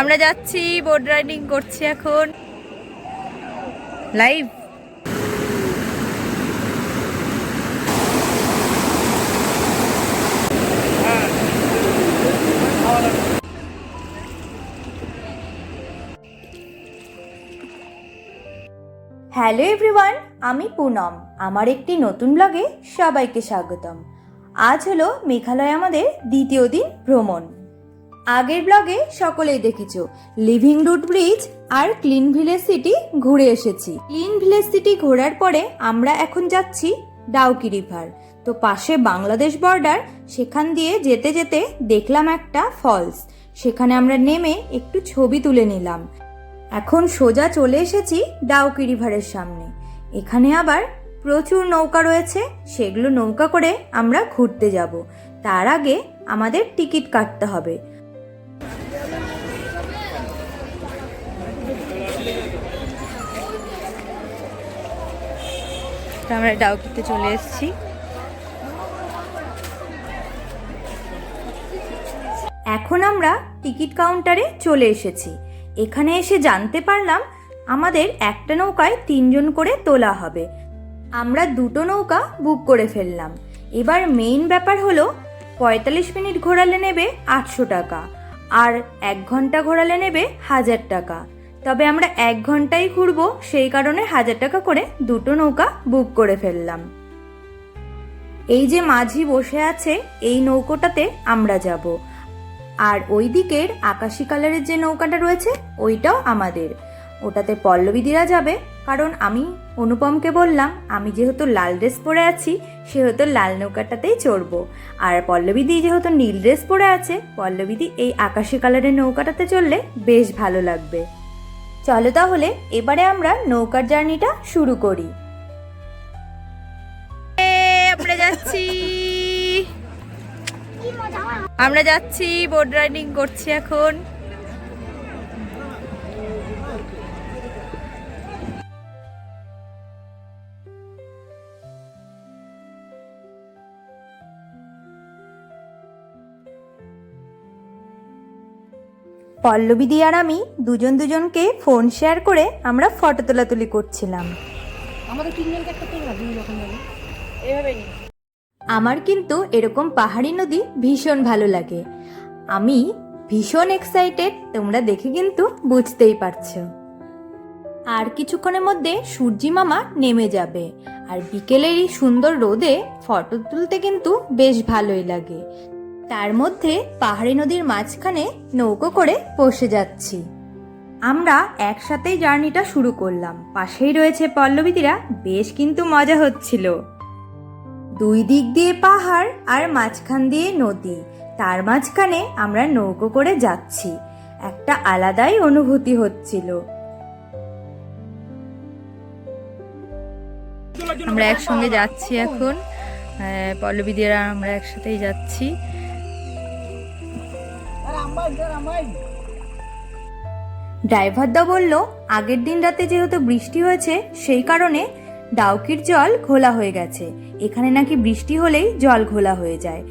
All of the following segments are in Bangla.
আমরা যাচ্ছি বোট রাইডিং করছি এখন। লাইভ হ্যালো এভরিওয়ান আমি পুনম। আমার একটি নতুন ব্লগে সবাইকে স্বাগতম। আজ হলো মেঘালয় আমাদের দ্বিতীয় দিন ভ্রমণ। আগের ব্লগে সকলেই দেখেছ। লিভিং রুট ব্রিজ আর ক্লিন ভিলেজ সিটি ঘুরে এসেছি। ক্লিন ভিলেজ সিটি ঘোরার পরে আমরা এখন যাচ্ছি ডাউকি রিভার তো পাশে বাংলাদেশ বর্ডার সেখান দিয়ে যেতে যেতে দেখলাম একটা ফলস সেখানে আমরা নেমে একটু ছবি তুলে নিলাম। এখন সোজা চলে এসেছি ডাউকি রিভারের সামনে। এখানে আবার প্রচুর নৌকা রয়েছে, সেগুলো নৌকা করে আমরা ঘুরতে যাব। তার আগে আমাদের টিকিট কাটতে হবে। তো আমরা ডাউকিতে চলে এসেছি। এখন আমরা টিকিট কাউন্টারে চলে এসেছি। এখানে এসে জানতে পারলাম আমাদের একটা নৌকায় তিনজন করে তোলা হবে। আমরা দুটো নৌকা বুক করে ফেললাম। এবার মেইন ব্যাপার হলো পঁয়তাল্লিশ মিনিট ঘোরালে নেবে আটশো টাকা, আর এক ঘণ্টা ঘোরালে নেবে হাজার টাকা। তবে আমরা এক ঘন্টাই ঘুরবো, সেই কারণে হাজার টাকা করে দুটো নৌকা বুক করে ফেললাম। এই যে মাঝি বসে আছে, এই নৌকোটাতে আমরা যাব। আর ওই দিকের আকাশি কালারের যে নৌকাটা রয়েছে, ওইটাও আমাদের। ওটাতে পল্লবীদিরা যাবে, কারণ আমি অনুপমকে বললাম, আমি যেহেতু লাল ড্রেস পরে আছি, সেহেতু লাল নৌকাটাতেই চড়বো। আর পল্লবীদি যেহেতু নীল ড্রেস পরে আছে, পল্লবীদি এই আকাশি কালারের নৌকাটাতে চললে বেশ ভালো লাগবে। চলো তাহলে এবারে আমরা নৌকার জার্নিটা শুরু করি। আমরা যাচ্ছি। আমরা যাচ্ছি বোট রাইডিং করছি এখন। পল্লবীদি আর আমি দুজন দুজনকে ফোন শেয়ার করে আমরা ফটো তোলাতুলি করছিলাম। আমাদের তিনজনকে একটা তোলা দুই রকম এভাবে আমার কিন্তু এরকম পাহাড়ি নদী ভীষণ ভালো লাগে। আমি ভীষণ এক্সাইটেড তোমরা দেখে কিন্তু বুঝতেই পারছ। আর কিছুক্ষণের মধ্যে সূর্যি মামা নেমে যাবে। আর বিকেলের এই সুন্দর রোদে ফটো তুলতে কিন্তু বেশ ভালোই লাগে। তার মধ্যে পাহাড়ি নদীর মাঝখানে নৌকো করে বসে যাচ্ছি। আমরা একসাথেই জার্নিটা শুরু করলাম। পাশেই রয়েছে পল্লবীদিরা। বেশ কিন্তু মজা হচ্ছিল। দুই দিক দিয়ে পাহাড় আর মাঝখান দিয়ে নদী। তার মাঝখানে আমরা নৌকো করে যাচ্ছি। একটা আলাদাই অনুভূতি হচ্ছিল। আমরা একসঙ্গে যাচ্ছি এখন। পল্লবী দিয়ে আমরা একসাথেই যাচ্ছি। ড্রাইভারদা বলল, আগের দিন রাতে যেহেতু বৃষ্টি হয়েছে, সেই কারণে ডাউকির জল ঘোলা হয়ে গেছে। এখানে নাকি বৃষ্টি হলেই জল ঘোলা হয়ে যায়।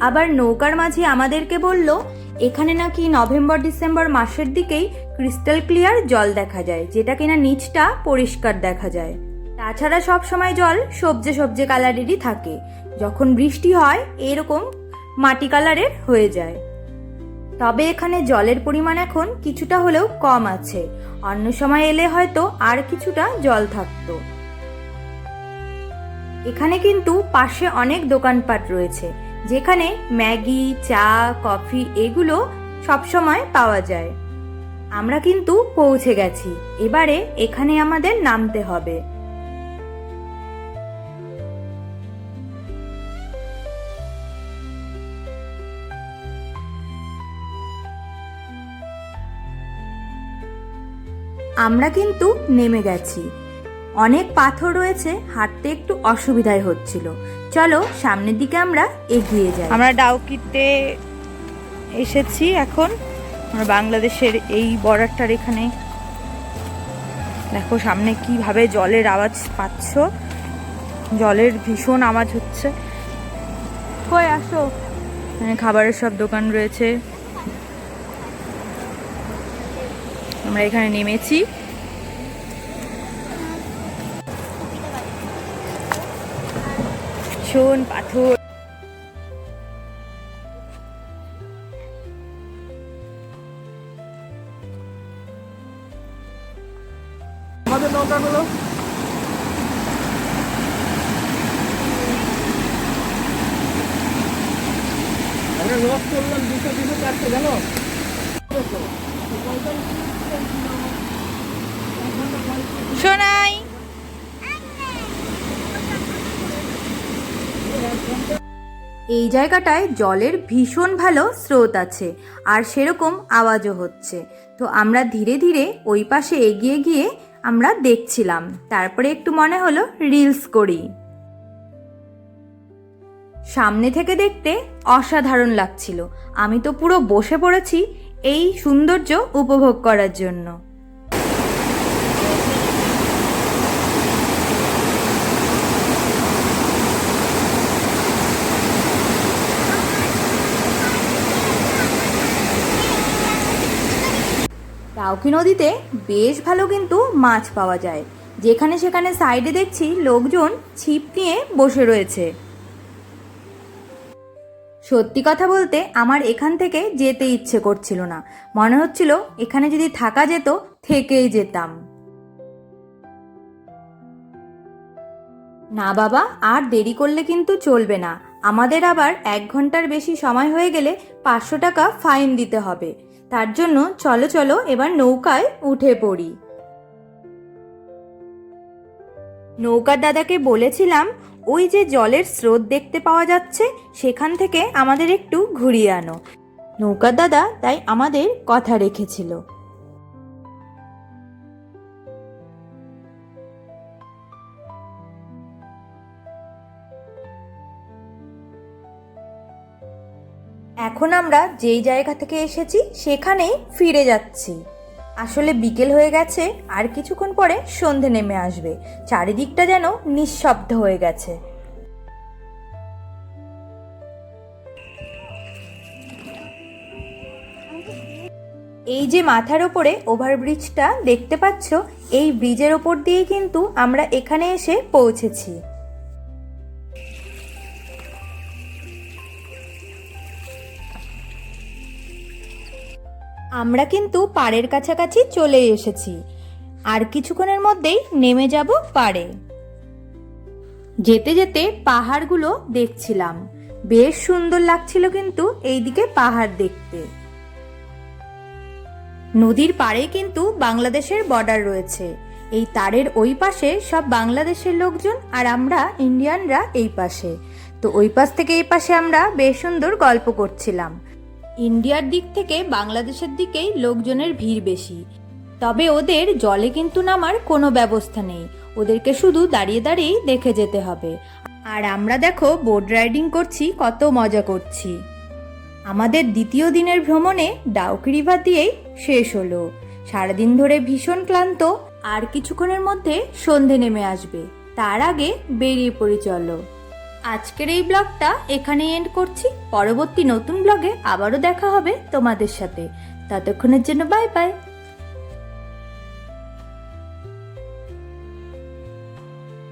আবার নৌকার মাঝি আমাদেরকে বলল, এখানে নাকি নভেম্বর, ডিসেম্বর মাসের দিকেই ক্রিস্টাল ক্লিয়ার জল দেখা যায়, যেটা কিনা নিচটা পরিষ্কার দেখা যায়। তাছাড়া সব সময় জল সবজে সবজে কালারেরই থাকে। যখন বৃষ্টি হয়, এরকম মাটি কালারের হয়ে যায়। তবে এখানে জলের পরিমাণ এখন কিছুটা হলেও কম আছে। অন্য সময় এলে হয়তো আর কিছুটা জল থাকতো। এখানে কিন্তু পাশে অনেক দোকানপাট রয়েছে, যেখানে ম্যাগি, চা, কফি এগুলো সবসময় পাওয়া যায়। আমরা কিন্তু পৌঁছে গেছি। এবারে এখানে আমাদের নামতে হবে। আমরা কিন্তু নেমে গেছি। অনেক পাথর রয়েছে হাঁটতে একটু অসুবিধায় হচ্ছিল। চলো সামনের দিকে আমরা এগিয়ে যাই। আমরা ডাউকিতে এসেছি এখন। আমরা বাংলাদেশের এই বর্ডারটার এখানে। দেখো সামনে কীভাবে জলের আওয়াজ পাচ্ছ। জলের ভীষণ আওয়াজ হচ্ছে। কই আসো। এখানে খাবারের সব দোকান রয়েছে। আমরা এখানে নেমেছি। ভীষণ পাথর। লস করলাম দুশো চারটে জানো? এই জায়গাটায় জলের ভীষণ ভালো স্রোত আছে, আর সেরকম আওয়াজও হচ্ছে। তো আমরা ধীরে ধীরে ওই পাশে এগিয়ে গিয়ে আমরা দেখছিলাম। তারপরে একটু মনে হলো রিলস করি। সামনে থেকে দেখতে অসাধারণ লাগছিল। আমি তো পুরো বসে পড়েছি এই সৌন্দর্য উপভোগ করার জন্য। টাউকি নদীতে বেশ ভালো কিন্তু মাছ পাওয়া যায়। যেখানে সেখানে সাইডে দেখছি লোকজন ছিপ নিয়ে বসে রয়েছে। সত্যি কথা বলতে আমার এখান থেকে যেতে ইচ্ছে করছিল না। মনে হচ্ছিল এখানে যদি থাকা যেত, থেকেই যেতাম। না বাবা, আর দেরি করলে কিন্তু চলবে না। আমাদের আবার এক ঘণ্টার বেশি সময় হয়ে গেলে পাঁচশো টাকা ফাইন দিতে হবে। তার জন্য চলো চলো এবার নৌকায় উঠে পড়ি। নৌকার দাদাকে বলেছিলাম, ওই যে জলের স্রোত দেখতে পাওয়া যাচ্ছে, সেখান থেকে আমাদের একটু ঘুরিয়ে আনো। নৌকার দাদা তাই আমাদের কথা রেখেছিল। এখন আমরা যেই জায়গা থেকে এসেছি সেখানেই ফিরে যাচ্ছি। আসলে বিকেল হয়ে গেছে, আর কিছুক্ষণ পরে সন্ধে নেমে আসবে। চারিদিকটা যেন নিঃশব্দ হয়ে গেছে। এই যে মাথার ওপরে ওভারব্রিজটা দেখতে পাচ্ছ, এই ব্রিজের ওপর দিয়ে কিন্তু আমরা এখানে এসে পৌঁছেছি। আমরা কিন্তু পাড়ের কাছাকাছি চলে এসেছি। আর কিছুক্ষণের মধ্যেই নেমে যাব পাড়ে। যেতে যেতে পাহাড়গুলো দেখছিলাম। বেশ সুন্দর লাগছিল কিন্তু এইদিকে পাহাড় দেখতে। নদীর পাড়ে কিন্তু বাংলাদেশের বর্ডার রয়েছে। এই তারের ওই পাশে সব বাংলাদেশের লোকজন আর আমরা ইন্ডিয়ানরা এই পাশে। তো ওই পাশ থেকে এই পাশে আমরা বেশ সুন্দর গল্প করছিলাম। ইন্ডিয়ার দিক থেকে বাংলাদেশের দিকেই লোকজনের ভিড় বেশি। তবে ওদের জলে কিন্তু নামার কোনো ব্যবস্থা নেই। ওদেরকে শুধু দাঁড়িয়ে দাঁড়িয়েই দেখে যেতে হবে। আর আমরা দেখো, বোট রাইডিং করছি, কত মজা করছি। আমাদের দ্বিতীয় দিনের ভ্রমণে ডাউকি রিভার দিয়েই শেষ হলো। সারাদিন ধরে ভীষণ ক্লান্ত, আর কিছুক্ষণের মধ্যে সন্ধে নেমে আসবে। তার আগে বেরিয়ে পড়ি, চলো। আজকের এই ব্লগটা এখানে এন্ড করছি। পরবর্তী নতুন ব্লগে আবারও দেখা হবে তোমাদের সাথে। ততক্ষণের জন্য বাই বাই